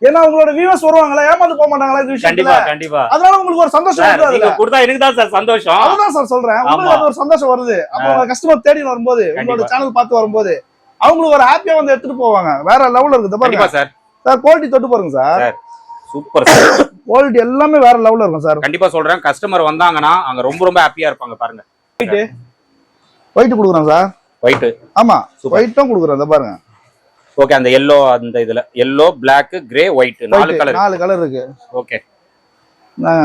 ஏன்னா உங்களோட வியூவர்ஸ் வருவாங்களா? ஏமாந்து போக மாட்டாங்களா இந்த கண்டிப்பா கண்டிப்பா. அதனால உங்களுக்கு ஒரு சந்தோஷம் வருது அதுல. கொடுத்தா எனக்கு தான் சார் சந்தோஷம். அதுதான் சார் சொல்றேன். உங்களுக்கு. அது ஒரு சந்தோஷம் வருது. அப்போ கஸ்டமர் தேடி வரும்போது உங்களோட. சேனல் பார்த்து வரும்போது அவங்களுக்கு ஒரு ஹாப்பியா வந்து எடுத்துட்டு போவாங்க. வேற லெவல்ல இருக்குது. பாருங்க. சார். சார் குவாலிட்டி தொட்டு பாருங்க சார். Super sir. குவாலிட்டி எல்லாமே வேற லெவல்ல இருக்கும் சார். கண்டிப்பா சொல்றேன். கஸ்டமர் வந்தாங்கன்னா அங்க ரொம்ப ரொம்ப ஹாப்பியா இருப்பாங்க பாருங்க. ஒயிட் கொடுக்குறோம் சார். ஒயிட் ஆமா. ஒயிட்டும் கொடுக்குறோம் இதை பாருங்க. ஓகே அந்த எல்லோ அந்த இதுல. எல்லோ பிளாக் கிரே ஒயிட் நாலு. கலர் நாலு கலர் இருக்கு. ஓகே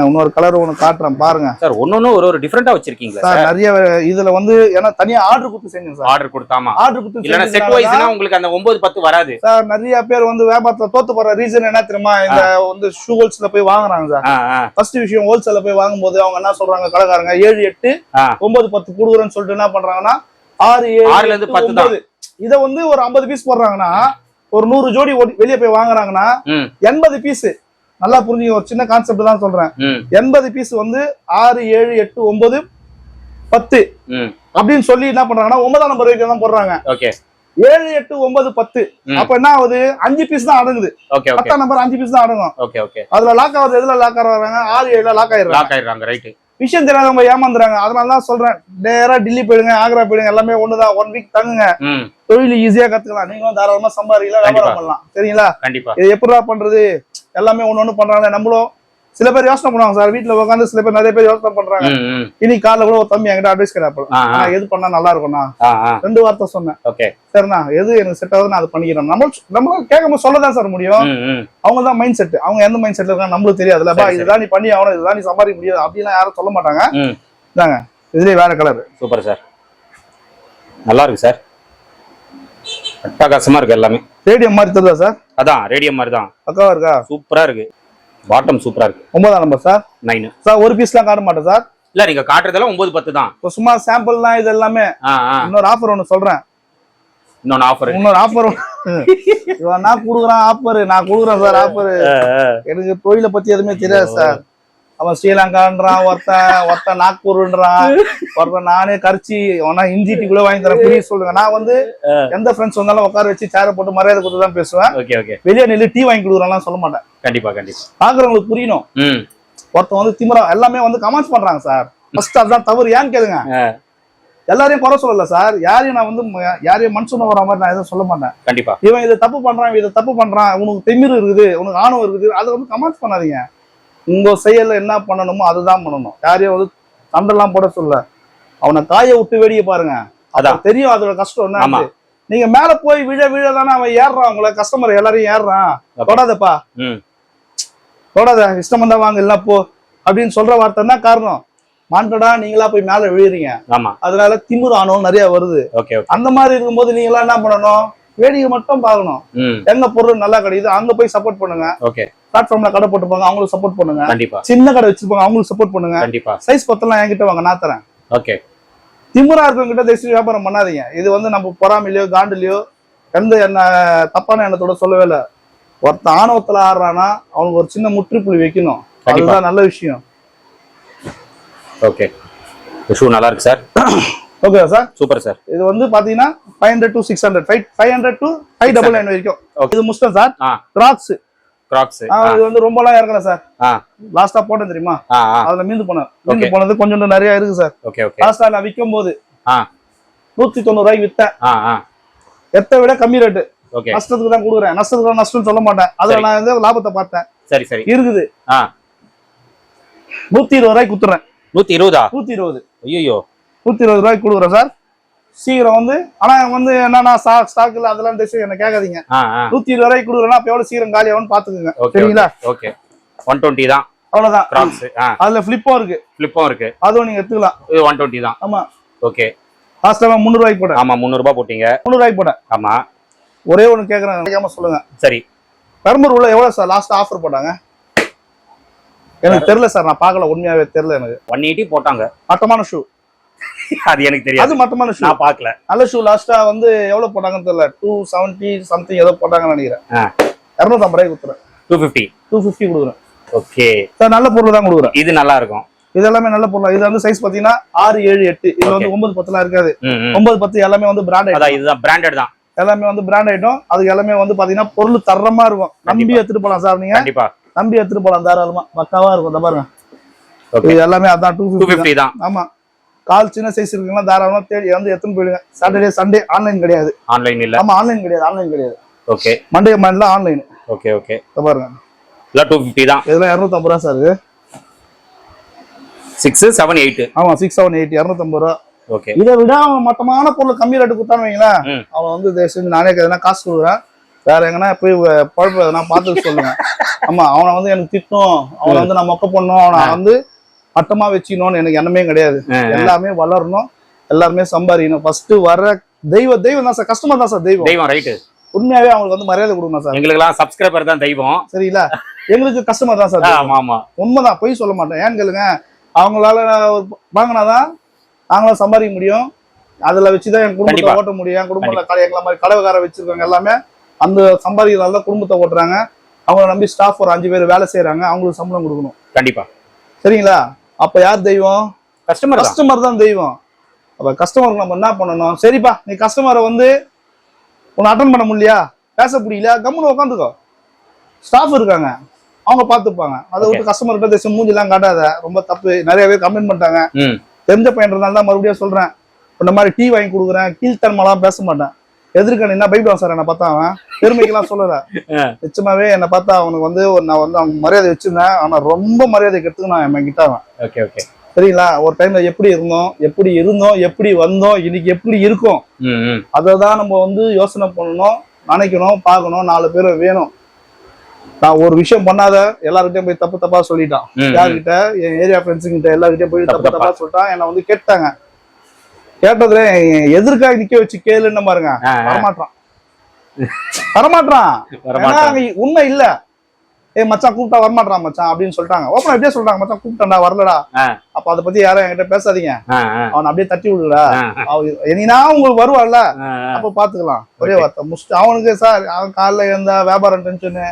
இன்னொரு கலர் ஒன்று காட்டுறேன் பாருங்க. சார் ஒன்னொன்னு ஒரு ஒரு டிஃபரெண்டா வச்சிருக்கீங்களா சார் நிறைய இதுல வந்து ஏன்னா தனியா ஆர்டர் கொடுத்து செஞ்சேன் சார் ஆர்டர் கொடுத்தாமா ஆர்டர் கொடுத்து இல்லன்னா செட் வைஸ்னா உங்களுக்கு அந்த ஒன்பது பத்து வராது. சார் நிறைய பேர் வந்து வியாபாரத்துல தோத்து போற ரீசன் என்ன தெரியுமா? இந்த வந்து ஷூ ஹோல்ஸ்ல போய் வாங்குறாங்க சார் ஃபர்ஸ்ட் விஷயம் ஹோல்சேல்ல போய் வாங்கும்போது அவங்க என்ன சொல்றாங்க கடைக்காரங்க? ஏழு எட்டு ஆ. ஒன்பது பத்து கொடுக்குறேன்னு சொல்லிட்டு என்ன பண்றாங்கன்னா ஆறு ஏழு ஆறுல இருந்து பத்து தான். இத வந்து ஒரு ஐம்பது பீஸ் போடுறாங்கன்னா ஒரு நூறு ஜோடி வெளியே போய் வாங்குறாங்கன்னா எண்பது பீஸ் நல்லா புரிஞ்சுங்க ஒரு சின்ன கான்செப்ட் தான் சொல்றேன். எண்பது பீஸ் வந்து ஆறு ஏழு எட்டு ஒன்பது பத்து. அப்படின்னு சொல்லி என்ன பண்றாங்கன்னா ஒன்பதாம் நம்பர் வரைக்கும் தான் போடுறாங்க. ஓகே. ஏழு எட்டு ஒன்பது பத்து. அப்ப என்ன ஆகுது? அஞ்சு பீஸ் தான் அடங்குது. பத்தாம் நம்பர் அஞ்சு பீஸ் தான் அடங்கும். அதுல லாக் ஆகுது எதுல லாக் ஆகுறாங்க? ஆறு ஏழுல லாக் ஆயிடுறாங்க. லாக் ஆயிடுறாங்க ரைட் விஷயம் தெரியாதவங்க ஏமாந்துறாங்க. அதனால தான் சொல்றேன். நேரா டெல்லி போயிடுங்க ஆக்ரா போயிடுங்க எல்லாமே ஒண்ணுதான். ஒன் வீக் தங்குங்க. தொழில் ஈஸியா கத்துக்கலாம். நீங்களும் தாராளமா சம்பாதிக்கலாம். வியாபாரம் பண்ணலாம். சரிங்களா? கண்டிப்பா. இது எப்படிடா பண்றது? எல்லாமே ஒண்ணு ஒண்ணு பண்றாங்க நம்மளும் சில பேர் யோசனை பண்ணுவாங்க சார் வீட்டுல உட்காந்து சில பேர் நிறைய பேர் யோசனை பண்றாங்க. இன்னைக்கு காலைல கூட ஒரு தம்பி என்கிட்ட அட்வைஸ் ஆ நான் எது பண்ணா நல்லா ஆ ரெண்டு வார்த்தை சொன்னேன். ஓகே. சரிண்ணா எது எனக்கு செட் ஆகுது நான் அது பண்ணிக்கிறேன். நம்ம நம்ம கேட்கும் சொல்லதான் சார் முடியும். அவங்க தான் மைண்ட் செட் அவங்க எந்த மைண்ட் செட்ல இருக்காங்க நம்மளுக்கு தெரியாதுல்ல. பா. இதுதான் நீ பண்ணி ஆகணும் இதுதான் நீ சம்பாதிக்க முடியாது. அப்படிலாம் யாரும் சொல்ல மாட்டாங்க. இதாங்க இதுலயே வேற கலர் சூப்பர் சார். நல்லா இருக்கு சார். அட்டகாசமா இருக்கு எல்லாமே. ரேடியம் மாதிரி தெரியுதா சார்? அதான் ரேடியம் மாதிரி தான். பக்காவா இருக்கா? சூப்பரா இருக்கு. பாட்டம் சூப்பரா இருக்கு. ஒன்பதாம் நம்பர் சார் நைனு சார் ஒரு பீஸ்லாம் காட்ட மாட்டேன் சார் இல்ல நீங்க காட்டுறதெல்லாம் ஒன்பது பத்து தான். இப்போ சும்மா சாம்பிள்லாம் இது எல்லாமே. இன்னொரு ஆஃபர் ஒன்று சொல்றேன். இன்னொன்னு ஆஃபர் இன்னொரு ஆஃபர் நான் கொடுக்குறான் ஆஃபர் நான் கொடுக்குறேன் சார் ஆஃபர் எனக்கு தொழிலை பத்தி எதுவுமே தெரியாது சார் அவன் ஸ்ரீலங்கான்றான் ஒருத்தன் ஒருத்தன் நாக்பூர்ன்றான் ஒருத்தன் நானே கரிச்சி அவனா இஞ்சி டீ கூட வாங்கி தரேன். புரிய சொல்லுங்க. நான் வந்து எந்த ஃப்ரெண்ட்ஸ் வந்தாலும் உட்கார வச்சு சேரை போட்டு மரியாதை கொடுத்து தான் பேசுவேன். Okay okay. வெளியே நில்லு டீ வாங்கி கொடுக்குறான்லாம் சொல்ல மாட்டேன். கண்டிப்பா கண்டிப்பா. பாக்குறவங்களுக்கு புரியணும். ஒருத்தன் வந்து திமிரா எல்லாமே வந்து கமெண்ட்ஸ் பண்றாங்க சார். ஃபர்ஸ்ட் அதுதான் தவறு ஏன்னு கேளுங்க? எல்லாரையும் குறை சொல்லல சார். யாரையும் நான் வந்து யாரையும் மனுஷன் வர மாதிரி நான் எதுவும் சொல்ல மாட்டேன். கண்டிப்பா. இவன் இதை தப்பு பண்றான் இவன் இதை தப்பு பண்றான் உனக்கு திமிரு இருக்குது உனக்கு ஆணவம் இருக்குது அதை வந்து கமெண்ட்ஸ் பண்ணாதீங்க. உங்க செயல்ல என்ன பண்ணணுமோ அதுதான் பண்ணணும். யாரையும் வந்து சண்டைலாம் போட சொல்ல. அவனை காய விட்டு வேடிக்கை பாருங்க. அதான். தெரியும் அதோட கஷ்டம். என்ன நீங்க மேல போய் விழ விழ தானே அவன் ஏறுறான் உங்களை. கஸ்டமர் எல்லாரையும் ஏறுறான். தொடாதப்பா. தொடாத இஷ்டம் வந்தா வாங்க இல்ல போ அப்படின்னு சொல்ற வார்த்தை தான் காரணம். மாண்டடா நீங்களா போய் மேல விழுறீங்க ஆமா. அதனால திமிரு ஆணவம் நிறைய வருது. அந்த மாதிரி இருக்கும்போது நீங்களா என்ன பண்ணணும்? வேடிக்கை மட்டும் பார்க்கணும். எங்க பொருள் நல்லா கிடைக்குது அங்க போய் சப்போர்ட் பண்ணுங்க. ஓகே. பிளாட்ஃபார்ம்ல கடை போட்டுப்பாங்க அவங்களுக்கு சப்போர்ட் பண்ணுங்க. கண்டிப்பா. சின்ன கடை வச்சிருப்பாங்க அவங்களுக்கு சப்போர்ட் பண்ணுங்க. கண்டிப்பா. சைஸ் பத்தெல்லாம் என்கிட்ட வாங்க நான் தரேன். ஓகே. திமிரா இருக்கவங்க கிட்ட தயவுசெய்து வியாபாரம் பண்ணாதீங்க. இது வந்து நம்ம பொறாமையிலயோ காண்டுலயோ எந்த என்ன தப்பான எண்ணத்தோட சொல்லவே இல்லை. ஒருத்த ஆணவத்துல ஆடுறானா அவனுக்கு ஒரு சின்ன முற்றுப்புள்ளி வைக்கணும். அதுதான் நல்ல விஷயம். ஓகே. ஷூ நல்லா இருக்கு sir. Okay sir? Super sir. இது வந்து பாத்தீங்கன்னா five hundred to six hundred five five hundred to five double nine வரைக்கும். இது முஸ்டம் சார். கிராக்ஸ் கிராக்ஸ் இது வந்து ரொம்பலாம் இறக்கல சார். ஆ. லாஸ்டா போட்டேன் தெரியுமா? அதுல மீந்து போனேன். மீந்து. போனது கொஞ்சம் நிறைய இருக்கு சார். ஓகே ஓகே லாஸ்டா நான் விற்கும் போது நூத்தி தொண்ணூறு ரூபாய்க்கு வித்தேன். எத்தை விட கம்மி ரேட்டு. நஷ்டத்துக்கு தான் கொடுக்குறேன். நஷ்டத்துக்கு நஷ்டம் சொல்ல மாட்டேன். அதுல. நான் வந்து லாபத்தை பார்த்தேன்? சரி சரி. இருக்குது. நூத்தி இருபது ரூபாய்க்கு குத்துறேன். நூத்தி இருபதா? நூத்தி இருபது. ஐயோ நூத்தி இருபது ரூபாய்க்கு கொடுக்குறேன் சார். சீக்கிரம் வந்து ஆனா வந்து என்னன்னா ஸ்டாக் ஸ்டாக் இல்ல அதெல்லாம் டெசிஷன் என்ன கேட்காதீங்க. நூத்தி இருபது ரூபாய்க்கு கொடுக்குறேன்னா அப்ப எவ்வளவு சீக்கிரம் காலி ஆகும்னு பாத்துக்கோங்க ஓகே சரிங்களா? ஓகே ஒன் டுவெண்ட்டி தான். அவ்வளவுதான். கிராக்ஸ் ஆ. அதுல பிளிப்பும் இருக்கு. ஃபிளிப்பும் இருக்கு. அதுவும் நீங்க எடுத்துக்கலாம். இது ஒன் டுவெண்ட்டி தான். ஆமா. ஓகே லாஸ்ட் டைம் முந்நூறு ரூபாய்க்கு போட்டேன். ஆமா முந்நூறு ரூபாய் போட்டீங்க. முந்நூறு ரூபாய்க்கு போட்டேன். ஆமா. ஒரே ஒண்ணு கேக்குறேன் நினைக்காம சொல்லுங்க. சரி. பெரம்பூர் உள்ள எவ்வளவு சார் லாஸ்ட் ஆஃபர் போட்டாங்க? எனக்கு தெரியல சார் நான் பார்க்கல உண்மையாவே தெரியல எனக்கு. ஒன் எயிட்டி போட்டாங்க. மட்டமான ஷூ அது எனக்கு தெரியாது. அது மட்டமான ஷூ நான் பார்க்கல. நல்ல ஷூ லாஸ்டா வந்து எவ்வளவு போட்டாங்கன்னு தெரியல. டூ செவன்ட்டி சம்திங் ஏதோ போட்டாங்கன்னு நினைக்கிறேன். இரநூத்தம்பது ரூபாய் கொடுக்குறேன் டூ ஃபிஃப்டி டூ ஃபிஃப்டி கொடுக்குறேன். ஓகே. சார் நல்ல பொருள் தான் கொடுக்குறேன். இது நல்லா இருக்கும். இது எல்லாமே நல்ல பொருள் இது வந்து சைஸ் பாத்தீங்கன்னா ஆறு ஏழு எட்டு. இது வந்து ஒன்பது பத்துலாம் இருக்காது. ஒன்பது பத்து எல்லாமே வந்து பிராண்ட் அதான் இதுதான் பிராண்டட் தான். எல்லாமே வந்து பிராண்ட் ஐட்டம் அதுக்கு எல்லாமே வந்து பாத்தீங்கன்னா பொருள் தரமா இருக்கும். நம்பி. எடுத்துட்டு போலாம் சார் நீங்க. நம்பி எடுத்துட்டு போலாம் தாராளமா. பக்காவா இருக்கும் இந்த பாருங்க. இது எல்லாமே அதான் டூ ஃபிஃப்டி தான். ஆமா. கால் சின்ன சைஸ் இருக்குன்னா தாராளமா தேடி வந்து எடுத்துன்னு போயிடுங்க. சாட்டர்டே சண்டே ஆன்லைன் கிடையாது. ஆன்லைன் இல்ல. ஆமா ஆன்லைன் கிடையாது ஆன்லைன் கிடையாது. ஓகே மண்டே மண்ட்ல ஆன்லைன் ஓகே ஓகே பாருங்க. இல்ல டூ ஃபிஃப்டி தான். இதெல்லாம் இரநூத்தம்பது ரூபா சார் சிக்ஸ் செவன் எயிட் ஆமா சிக்ஸ் செவன் எயிட் இரநூத்தம்பது ரூபா. இதை விட அவன் மட்டமான பொருள் கம்மி ரேட்டு கொடுத்தான்னு வைங்களேன். அவன் வந்து தயவு செஞ்சு நானே எதனா காசு கொடுக்குறேன். வேற எங்கன்னா போய் பழப்பு எதனா பார்த்துட்டு சொல்லுங்க. ஆமா அவனை வந்து எனக்கு திட்டணும் அவனை வந்து நான் மொக்க பண்ணணும். அவனை வந்து மட்டமா வச்சுக்கணும்னு எனக்கு எண்ணமே கிடையாது. எல்லாமே வளரணும். எல்லாருமே சம்பாதிக்கணும். ஃபர்ஸ்ட் வர தெய்வ தெய்வம் தான் சார் கஸ்டமர் தான் சார் தெய்வம். தெய்வம் ரைட்டு உண்மையாவே அவங்களுக்கு வந்து மரியாதை கொடுக்கணும் சார் எங்களுக்கு எல்லாம் சப்ஸ்கிரைபர் தான் தெய்வம். சரிங்களா? எங்களுக்கு கஸ்டமர் தான் சார். ஆமா ஆமா. உண்மைதான் பொய் சொல்ல மாட்டேன். ஏன்னு கேளுங்க அவங்களால வாங்கினாதான் நாங்களும் சம்பாதிக்க முடியும். அதுல வச்சுதான் என் குடும்பத்தை. ஓட்ட முடியும். என் குடும்பத்துல கடை எங்களை மாதிரி கடவுக்கார வச்சிருக்காங்க எல்லாமே. அந்த சம்பாதிக்கிறதால தான் குடும்பத்தை ஓட்டுறாங்க. அவங்கள நம்பி ஸ்டாஃப் ஒரு அஞ்சு பேர் வேலை செய்யறாங்க அவங்களுக்கு சம்பளம் கொடுக்கணும். கண்டிப்பா. சரிங்களா? அப்ப யார் தெய்வம்? கஸ்டமர் கஸ்டமர் தான் தெய்வம். அப்ப கஸ்டமருக்கு நம்ம என்ன பண்ணணும்? சரிப்பா நீ கஸ்டமரை வந்து உன்னை அட்டன் பண்ண முடியலையா? பேச முடியல கம்முன்னு உட்காந்துக்கோ ஸ்டாஃப் இருக்காங்க. அவங்க பார்த்துப்பாங்க. அதை விட்டு கஸ்டமர் கிட்ட தேசம் மூஞ்சிலாம் காட்டாத. ரொம்ப தப்பு. நிறைய பேர் கம்ப்ளைண்ட் பண்ணிட்டாங்க. தெரிஞ்ச பையன்றதுனால தான் மறுபடியும் சொல்றேன். இந்த மாதிரி டீ வாங்கி கொடுக்குறேன். கீழ்த்தன்மெல்லாம் பேச மாட்டேன். எதிர்க்க என்ன பைபிள் சார் என்னை பார்த்தா அவன். பெருமைக்கெல்லாம் சொல்லல. நிச்சயமாவே என்னை பார்த்தா அவனுக்கு வந்து நான் வந்து அவங்க மரியாதை வச்சிருந்தேன். ஆனா ரொம்ப மரியாதை கெடுத்துக்கு நான் என் கிட்ட அவன் ஓகே ஓகே. சரிங்களா? ஒரு டைம்ல எப்படி இருந்தோம் எப்படி இருந்தோம் எப்படி வந்தோம் இன்னைக்கு எப்படி இருக்கும்? அதை தான் நம்ம வந்து யோசனை பண்ணணும் நினைக்கணும் பார்க்கணும். நாலு பேர் வேணும். நான் ஒரு விஷயம் பண்ணாத எல்லார்கிட்டயும் போய் தப்பு தப்பா சொல்லிட்டான். யார்கிட்ட? என் ஏரியா ஃப்ரெண்ட்ஸ் கிட்ட எல்லார்கிட்டயும் போய் தப்பு தப்பு சொல்லிட்டான். என்னை வந்து கேட்டாங்க. கேட்டதுல எதிர்க்காக நிக்க வச்சு கேளுன்னு பாருங்க. வரமாட்டான் வரமாட்டான் உண்மை இல்ல. ஏய் மச்சான் கூப்பிட்டா வரமாட்டான் மச்சான் அப்படின்னு சொல்லிட்டாங்க. ஓப்பனா எப்படியே சொல்றாங்க. மச்சான் கூப்பிட்டான்டா வரலடா. அப்ப அதை பத்தி யாரும் என்கிட்ட பேசாதீங்க. அவன் அப்படியே தட்டி விடுடா. இனினா உங்களுக்கு ஆ. அப்ப பாத்துக்கலாம். ஒரே வார்த்தை. முடிச்சுட்டு அவனுக்கு சார் அவன் காலைல இருந்தா வியாபாரம் டென்ஷனு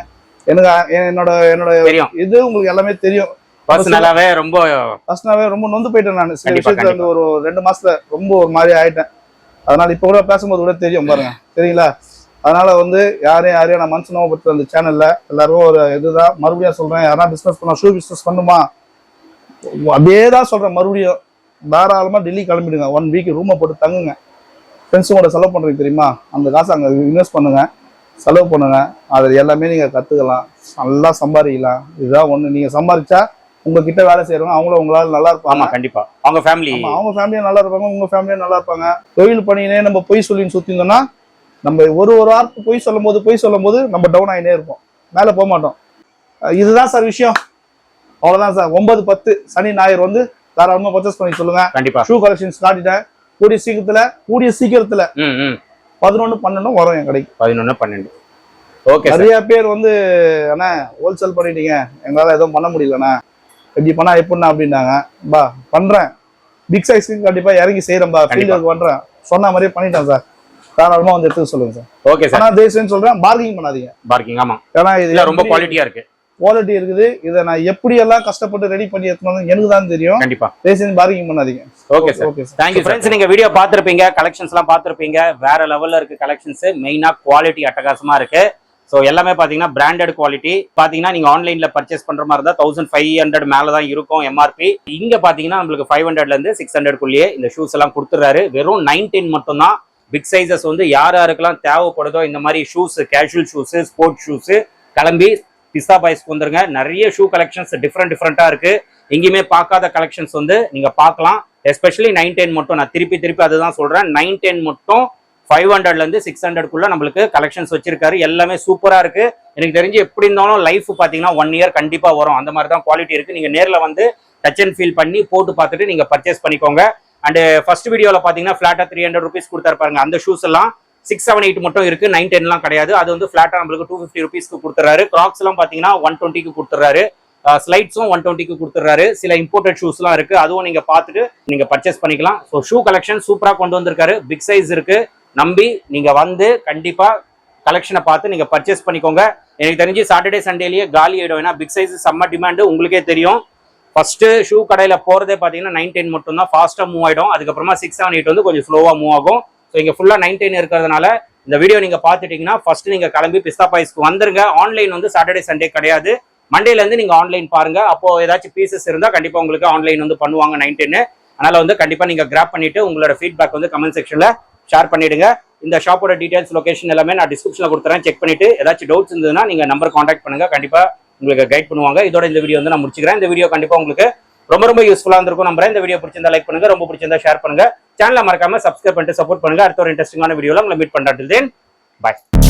எனக்கு என்னோட என்னோட இது உங்களுக்கு எல்லாமே தெரியும். பர்சனலாவே ரொம்ப பர்சனலாவே ரொம்ப நொந்து போயிட்டேன் நான். சில விஷயத்துல வந்து ஒரு ரெண்டு மாசத்துல ரொம்ப ஒரு மாதிரி ஆயிட்டேன். அதனால இப்ப கூட பேசும்போது கூட தெரியும் பாருங்க. சரிங்களா? அதனால வந்து யாரையும் யாரையும் நான் மனசு நோபடுத்த அந்த சேனல்ல எல்லாரும் ஒரு இதுதான். மறுபடியும் சொல்றேன் யாரா பிசினஸ் பண்ணா ஷூ பிசினஸ் பண்ணுமா? அப்படியே தான் சொல்றேன் மறுபடியும். தாராளமா டெல்லி கிளம்பிடுங்க. ஒன் வீக் ரூமை போட்டு தங்குங்க. ஃப்ரெண்ட்ஸுங்களோட செலவு பண்றீங்க தெரியுமா? அந்த காசை அங்க இன்வெஸ்ட் பண்ணுங்க. செலவு பண்ணுங்க. அது எல்லாமே நீங்க கத்துக்கலாம். நல்லா சம்பாதிக்கலாம். இதுதான் ஒண்ணு. நீங்க சம்பாதிச்சா உங்ககிட்ட வேலை செய்யறவங்க அவங்களும் உங்களால நல்லா இருப்பாங்க. ஆமா கண்டிப்பா. அவங்க ஃபேமிலி ஆமா, அவங்க ஃபேமிலியும் நல்லா இருப்பாங்க. உங்க ஃபேமிலியும் நல்லா இருப்பாங்க. தொழில் பண்ணினே நம்ம பொய் சொல்லி சுத்திருந்தோம்னா நம்ம ஒரு ஒரு வாரத்துக்கு பொய் சொல்லும் போது பொய் சொல்லும் போது நம்ம டவுன் ஆகினே இருப்போம். மேல போக மாட்டோம். இதுதான் சார் விஷயம். அவ்வளவுதான் சார். ஒன்பது பத்து சனி ஞாயிறு வந்து தாராளமா பர்ச்சேஸ் பண்ணி சொல்லுங்க. கண்டிப்பா. ஷூ கலெக்ஷன்ஸ் காட்டிட்டேன். கூடிய சீக்கிரத்துல கூடிய சீக்கிரத்துல. பதினொன்னு பன்னெண்டும் வரும் என் கடைக்கு. பதினொன்னு பன்னெண்டு. ஓகே சார் நிறைய பேர் வந்து அண்ணா ஹோல்சேல் பண்ணிட்டீங்க. எங்களால எதுவும் பண்ண முடியலண்ணா. இப்படி பண்ணா எப்படிண்ணா அப்படின்னாங்க. பா பண்றேன். பிக் சைஸ்க்கு கண்டிப்பா இறங்கி செய்யறேன்பா ஃபீல்டுக்கு பண்றேன். சொன்ன மாதிரியே பண்ணிட்டேன் சார் தாராளமா வந்து எடுத்துக்க சொல்லுங்க சார் ஓகே சார் ஆனா தயவுசெய்து சொல்றேன் பார்கிங் பண்ணாதீங்க. பார்க்கிங் ஆமா. ஏன்னா இது ரொம்ப குவாலிட்டியா இருக்கு. குவாலிட்டி இருக்குது. இதை நான் எப்படி எல்லாம் கஷ்டப்பட்டு ரெடி பண்ணி எடுத்துன்னு எனக்கு தான் தெரியும். கண்டிப்பா. தயவுசெய்து பார்கிங் பண்ணாதீங்க. Okay sir okay thank you friends நீங்க வீடியோ பார்த்திருப்பீங்க கலெக்ஷன்ஸ் எல்லாம் பார்த்திருப்பீங்க. வேற லெவல்ல இருக்கு கலெக்ஷன்ஸ் மெயினா குவாலிட்டி அட்டகாசமா இருக்கு. ஸோ எல்லாமே பாத்தீங்கன்னா பிராண்டட் குவாலிட்டி பாத்தீங்கன்னா நீங்க ஆன்லைன்ல பர்ச்சேஸ் பண்ற மாதிரி இருந்தா தௌசண்ட் ஃபைவ் ஹண்ட்ரட் மேல தான் இருக்கும் எம்ஆர்பி இங்க பாத்தீங்கன்னா நம்மளுக்கு ஃபைவ் ஹண்ட்ரட்ல இருந்து சிக்ஸ் ஹண்ட்ரட்குள்ளேயே இந்த ஷூஸ் எல்லாம் கொடுத்துறாரு வெறும் நைன்டீன் மட்டும் தான் பிக் சைசஸ் வந்து யார் யாருக்கெல்லாம் தேவைப்படுதோ இந்த மாதிரி shoes casual shoes sports shoes கிளம்பி பிஸா பாய்ஸ்க்கு வந்துருங்க. நிறைய ஷூ கலெக்ஷன்ஸ் டிஃப்ரெண்ட் டிஃப்ரெண்டா இருக்குது எங்கேயுமே பார்க்காத கலெக்ஷன்ஸ் வந்து நீங்கள் பார்க்கலாம். எஸ்பெஷலி நைன் டென் மட்டும் நான் திருப்பி திருப்பி அதுதான் சொல்கிறேன் நைன் டென் மட்டும் ஃபைவ் ஹண்ட்ரட்லேருந்து சிக்ஸ் ஹண்ட்ரட்குள்ளே நம்மளுக்கு கலெக்ஷன்ஸ் வச்சிருக்காரு. எல்லாமே சூப்பராக இருக்குது எனக்கு தெரிஞ்சு எப்படி இருந்தாலும் லைஃப் பார்த்தீங்கன்னா ஒன் இயர் கண்டிப்பாக வரும். அந்த மாதிரி தான் குவாலிட்டி இருக்குது நீங்கள் நேரில் வந்து டச் அண்ட் ஃபீல் பண்ணி போட்டு பார்த்துட்டு நீங்கள் பர்ச்சேஸ் பண்ணிக்கோங்க. அண்ட் ஃபர்ஸ்ட் வீடியோவில் பார்த்தீங்கன்னா ஃப்ளாட்டாக த்ரீ ஹண்ட்ரட் ருபீஸ் கொடுத்தாரு பாருங்க. அந்த ஷூஸ் எல்லாம் சிக்ஸ் செவன் எயிட் மட்டும் இருக்கு. நைன் டென்லாம் கிடையாது. அது வந்து ஃபிளாட்டா நம்மளுக்கு டூ ஃபிஃப்டி ருபீஸ்க்கு கொடுத்துறாரு. கிராக்ஸ் எல்லாம் பாத்தீங்கன்னா ஒன் டுவெண்ட்டிக்கு கொடுத்துறாரு. ஸ்லைட்ஸும் ஒன் டுவெண்ட்டிக்கு கொடுத்துறாரு. சில இம்போர்ட்டட் ஷூஸ்லாம் இருக்கு. அதுவும் நீங்க பார்த்துட்டு நீங்க பர்ச்சேஸ் பண்ணிக்கலாம். ஸோ ஷூ கலெக்ஷன் சூப்பரா கொண்டு வந்திருக்காரு. பிக் சைஸ் இருக்கு. நம்பி நீங்க வந்து கண்டிப்பா கலெக்ஷனை பார்த்து நீங்க பர்ச்சேஸ் பண்ணிக்கோங்க. எனக்கு தெரிஞ்சு சாட்டர்டே சண்டேலயே காலி ஆயிடும். ஏன்னா பிக் சைஸ் செம்ம டிமாண்டு உங்களுக்கே தெரியும். ஃபர்ஸ்ட் ஷூ கடையில் போறதே பார்த்தீங்கன்னா நைன் டென் மட்டும் தான் ஃபாஸ்ட்டாக மூவ் ஆயிடும். அதுக்கப்புறமா சிக்ஸ் செவன் எயிட் வந்து கொஞ்சம் ஸ்லோவாக மூவ் ஆகும். ஸோ இங்கே ஃபுல்லாக நைன் டென் இருக்கிறதுனால இந்த வீடியோ நீங்கள் பார்த்துட்டிங்கன்னா ஃபர்ஸ்ட் நீங்கள் கிளம்பி பிஸ்தா பாய்ஸ்க்கு வந்துருங்க. ஆன்லைன் வந்து சாட்டர்டே சண்டே கிடையாது. மண்டேலேருந்து நீங்கள் ஆன்லைன் பாருங்கள் அப்போது ஏதாச்சும் பீசஸ் இருந்தால் கண்டிப்பாக உங்களுக்கு ஆன்லைன் வந்து பண்ணுவாங்க நைன் டென்னு அதனால் வந்து கண்டிப்பாக நீங்கள் கிராப் பண்ணிவிட்டு உங்களோட ஃபீட்பேக் வந்து கமெண்ட் செக்ஷனில் ஷேர் பண்ணிவிடுங்க இந்த ஷாப்போட டீட்டெயில்ஸ் லொகேஷன் எல்லாமே நான் டிஸ்கிரிப்ஷனில் கொடுத்துறேன். செக் பண்ணிவிட்டு ஏதாச்சும் டவுட்ஸ் இருந்ததுன்னா நீங்கள் நம்பர் காண்டாக்ட் பண்ணுங்கள் கண்டிப்பாக உங்களுக்கு கைட் பண்ணுவாங்க. இதோட இந்த வீடியோ வந்து நான் முடிச்சுக்கிறேன். இந்த வீடியோ கண்டிப்பாக உங்களுக்கு ரொம்ப ரொம்ப யூஸ்ஃபுல்லாக இருந்திருக்கும். நம்புறேன் இந்த வீடியோ பிடிச்சிருந்தா லைக் பண்ணுங்க ரொம்ப பிடிச்சிருந்தா ஷேர் பண்ணுங்க. சேனலை மறக்காம சப்ஸ்கிரைப் பண்ணிட்டு சப்போர்ட் பண்ணுங்க. அடுத்த ஒரு இன்ட்ரெஸ்டிங்கான வீடியோவில் உங்களை மீட் பண்றேன். பாய்